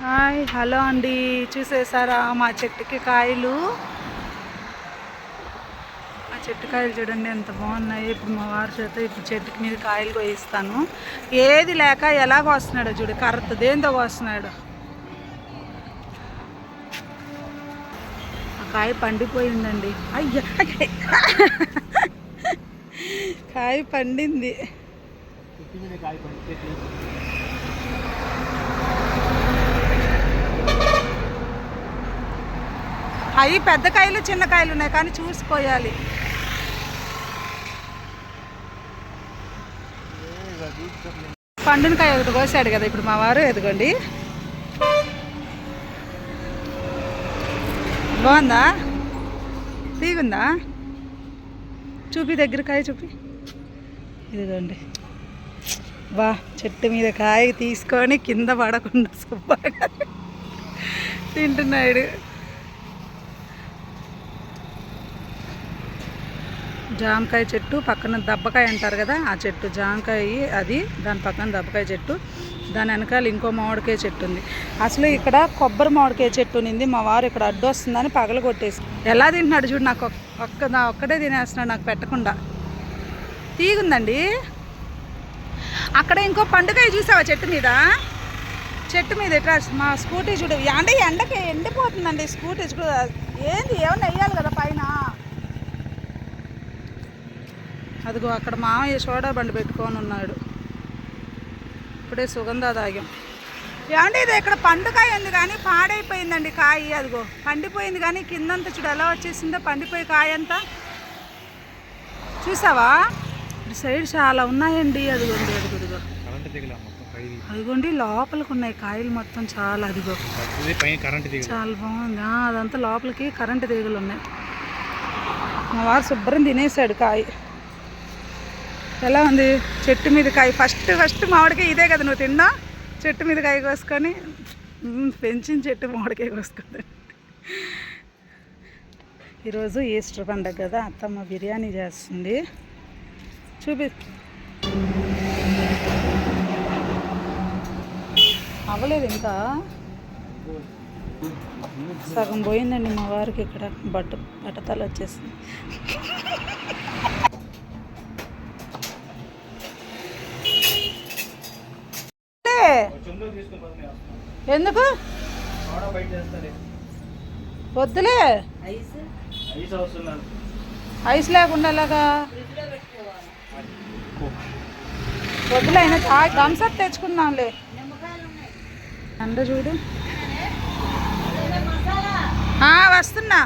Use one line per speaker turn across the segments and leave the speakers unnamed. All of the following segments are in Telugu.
హాయ్ హలో అండి. చూసేసారా మా చెట్టుకి కాయలు? మా చెట్టు కాయలు చూడండి ఎంత బాగున్నాయి. ఇప్పుడు మా వారి చేత ఇప్పుడు చెట్టుకి మీద కాయలు కోయిస్తాను. ఏది లేక ఎలా కోస్తున్నాడో చూడు కరెక్ట్ దేంతో కోస్తున్నాడు. ఆ కాయ పండిపోయిందండి. అయ్యా. కాయ పండింది. అవి పెద్ద కాయలు చిన్న కాయలు ఉన్నాయి కానీ చూసిపోయాలి. పండున కాయ ఒకటి కోసాడు కదా ఇప్పుడు మా వారు ఎదుగోండి. బాగుందా? తీగుందా? చూపి దగ్గర కాయ చూపి. ఇదిగోండి. బా చెట్టు మీద కాయ తీసుకొని కింద పడకుండా సుబ్బాగా తింటున్నాడు జామకాయ చెట్టు పక్కన దబ్బకాయ అంటారు కదా ఆ చెట్టు జామకాయ అది దాని పక్కన దబ్బకాయ చెట్టు. దాని వెనకాల ఇంకో మామిడికాయ చెట్టు ఉంది. అసలు ఇక్కడ కొబ్బరి మామిడికాయ చెట్టు ఉంది మా వారు ఇక్కడ అడ్డు వస్తుందని పగల కొట్టేసి. ఎలా తింటున్నాడు చూడు నాకు ఒక్క నా ఒక్కటే తినేస్తున్నాడు నాకు పెట్టకుండా. తీగుందండి? అక్కడ ఇంకో పండుగ చూసావా చెట్టు మీద? చెట్టు మీద ఎట్లా మా స్కూటీ చూడు. అంటే ఎండకి ఎండిపోతుందండి స్కూటీ చూడు. ఏంది? ఏమన్నా వేయాలి కదా పైన. అదిగో అక్కడ మామయ్య సోడా బండి పెట్టుకొని ఉన్నాడు. ఇప్పుడే సుగంధ తాగాం ఏమంటే ఇది ఇక్కడ పండుకాయ ఉంది కానీ పాడైపోయిందండి కాయ. అదిగో పండిపోయింది కానీ కిందంతా చూడు ఎలా వచ్చేసిందో పండిపోయి కాయ అంతా చూసావా? ఇటు సైడ్ చాలా ఉన్నాయండి. అదిగోండి అదిగో అదిగోండి. లోపలికి ఉన్నాయి కాయలు మొత్తం చాలా అదిగో. చాలా బాగుంది. అదంతా లోపలికి కరెంటు తీగలు ఉన్నాయి. మా వారు శుభ్రం తినేసాడు కాయ. ఎలా ఉంది? చెట్టు మీద కాయ. ఫస్ట్ ఫస్ట్ మామిడికాయ ఇదే కదా నువ్వు తిన్నా? చెట్టు మీద కాయ కోసుకొని పెంచిన చెట్టు మామిడికాయ కోసుకుంది ఈరోజు ఈస్టర్ పండగ కదా అత్తమ్మ బిర్యానీ చేస్తుంది. చూపి అవ్వలేదు ఇంకా. సగం పోయిందండి మా వారికి ఇక్కడ బట్ట బట్టతలు వచ్చేసింది ఎందుకు? వద్దులే. ఐస్? లేకుండా అలాగా వద్దులే అయినా థమ్స్అప్ తెచ్చుకుందాంలే. ఎండ చూడు. ఆ, వస్తున్నా.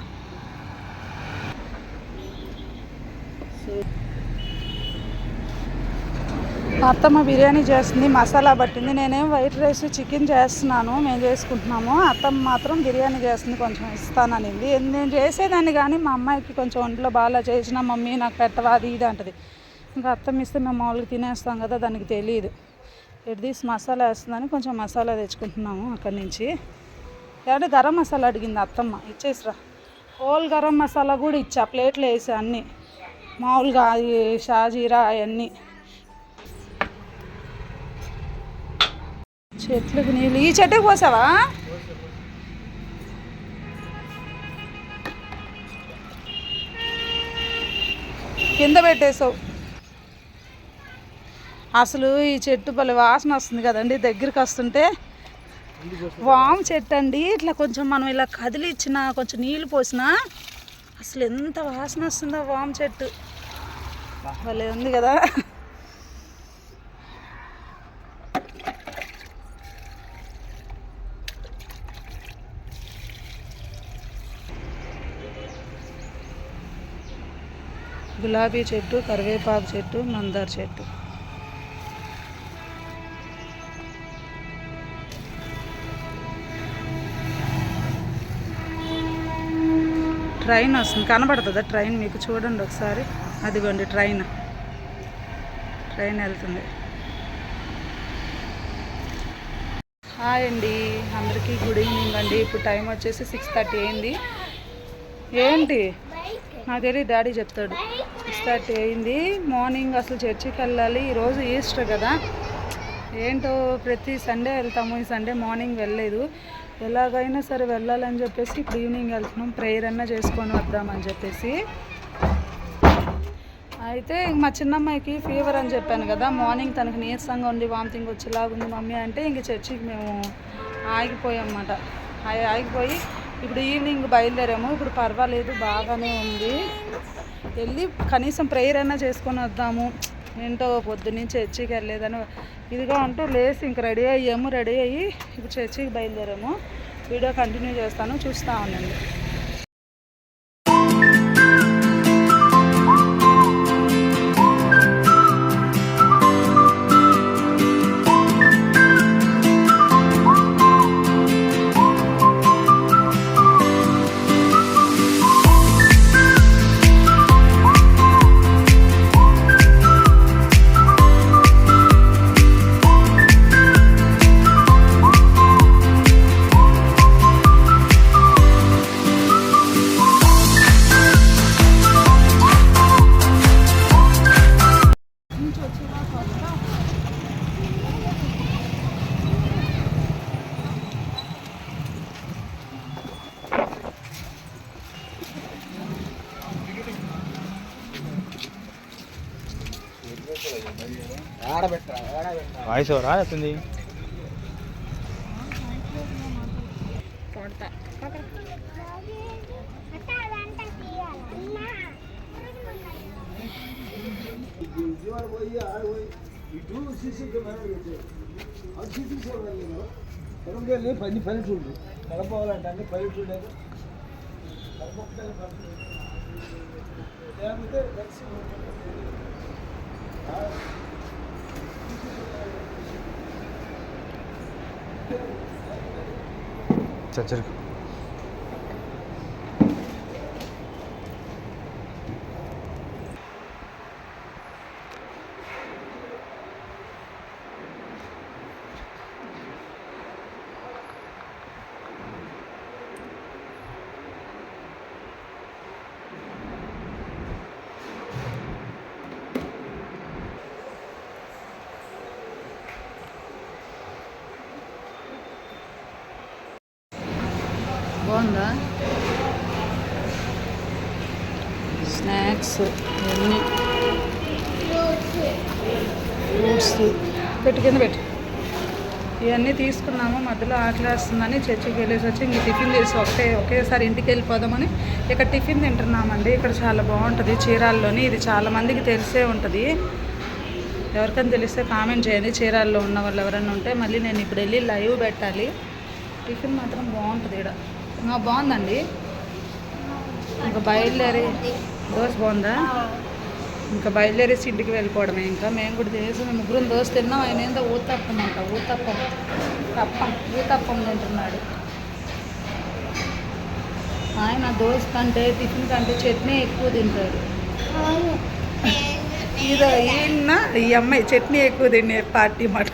అత్తమ్మ బిర్యానీ చేస్తుంది మసాలా పట్టింది. నేనేం వైట్ రైస్ చికెన్ చేస్తున్నాను మేము చేసుకుంటున్నాము. అత్తమ్మ మాత్రం బిర్యానీ చేస్తుంది కొంచెం ఇస్తాననింది. నేను చేసేదాన్ని కానీ మా అమ్మాయికి కొంచెం ఒంట్లో బాగా చేసిన మమ్మీ నాకు పెట్టవా అది ఇది అంటది. ఇంకా ఇస్తే మేము మామూలుగా తినేస్తాం కదా దానికి తెలియదు ఎటు తీసి మసాలా వేస్తుందని కొంచెం మసాలా తెచ్చుకుంటున్నాము అక్కడి నుంచి. ఏమంటే గరం మసాలా అడిగింది అత్తమ్మ ఇచ్చేసిరా. హోల్ గరం మసాలా కూడా ఇచ్చా ప్లేట్లో వేసి అన్నీ. మామూలుగా అది షాజీరా అవన్నీ. చెట్లకు నీళ్ళు. ఈ చెట్టుకు పోసావా? కింద పెట్టేసావు. అసలు ఈ చెట్టు భలే వాసన వస్తుంది కదండి. దగ్గరికి వస్తుంటే వామ్ చెట్టు అండి. ఇట్లా కొంచెం మనం ఇలా కదిలిచ్చిన కొంచెం నీళ్ళు పోసినా అసలు ఎంత వాసన వస్తుందో వామ్ చెట్టు. భలే ఉంది కదా. గులాబీ చెట్టు కరివేపాకు చెట్టు మందార చెట్టు. ట్రైన్ వస్తుంది. కనబడుతుందా ట్రైన్? మీకు చూడండి ఒకసారి. అదిగోండి ట్రైన్. ట్రైన్ వెళ్తుంది. హాయ్ అండి. అందరికీ గుడ్ ఈవినింగ్ అండి. ఇప్పుడు టైం వచ్చేసి సిక్స్ థర్టీ అయింది. ఏంటి? నాకు తెలియదు డాడీ చెప్తాడు. సిక్స్ థర్టీ అయింది. మార్నింగ్ అసలు చర్చికి వెళ్ళాలి. ఈరోజు ఈస్టర్ కదా. ఏంటో ప్రతి సండే వెళ్తాము. ఈ సండే మార్నింగ్ వెళ్ళలేదు. ఎలాగైనా సరే వెళ్ళాలని చెప్పేసి ఇప్పుడు ఈవినింగ్ వెళ్తున్నాం. ప్రేయర్ అన్నా చేసుకొని వద్దామని చెప్పేసి. అయితే మా చిన్నమ్మాయికి ఫీవర్ అని చెప్పాను కదా మార్నింగ్ తనకు నీరసంగా ఉంది వామిటింగ్ వచ్చేలాగా ఉంది మమ్మీ అంటే ఇంక చర్చికి మేము ఆగిపోయామన్నమాట ఆగిపోయి ఇప్పుడు ఈవినింగ్ బయలుదేరాము. ఇప్పుడు పర్వాలేదు బాగానే ఉంది. వెళ్ళి కనీసం ప్రేయర్ అయినా చేసుకొని వద్దాము. ఏంటో పొద్దున్నీ చర్చికి వెళ్ళలేదని ఇదిగా అంటూ లేసి ఇంక రెడీ అయ్యాము రెడీ అయ్యి ఇప్పుడు చర్చికి బయలుదేరాము. వీడియో కంటిన్యూ చేస్తాను చూస్తూ ఉండండి.
వాయిస్ ఎవరా అవుతుంది
పని పల్లెటూళ్ళు కడపోవాలంటే అన్ని పల్లెటూళ్ళు లేదు లేకపోతే
站起来。
బాగుందా? స్నాక్స్ ఇవన్నీ. ఫ్రూట్స్. పెట్టు కింద పెట్టు. ఇవన్నీ తీసుకున్నాము మధ్యలో ఆకలేస్తుందని చర్చికి వెళ్ళేసి వచ్చి ఇంక టిఫిన్ చేసి ఒకటే ఒకేసారి ఇంటికి వెళ్ళిపోదామని ఇక్కడ టిఫిన్ తింటున్నామండి. ఇక్కడ చాలా బాగుంటుంది చీరాల్లోని ఇది చాలా మందికి తెలిసే ఉంటుంది. ఎవరికైనా తెలిస్తే కామెంట్ చేయండి చీరాల్లో ఉన్న వాళ్ళు ఎవరైనా ఉంటే. మళ్ళీ నేను ఇప్పుడు వెళ్ళి లైవ్ పెట్టాలి. టిఫిన్ మాత్రం బాగుంటుంది ఇక్కడ బాగుందండి. ఇంకా బయలుదేరి దోశ బాగుందా? ఇంకా బయలుదేరేసి ఇంటికి వెళ్ళిపోవడమే ఇంకా. మేము కూడా చేసి మేము ముగ్గురం దోశ తిన్నాం. ఆయన ఏందో ఊతప్పం అంట ఊతప్పం. తప్పం ఊతప్పం తింటున్నాడు. ఆయన దోశ కంటే టిఫిన్ కంటే చట్నీ ఎక్కువ తింటాడు. ఇదో ఈయన ఈ అమ్మాయి చట్నీ ఎక్కువ తినే పార్టీ మాట.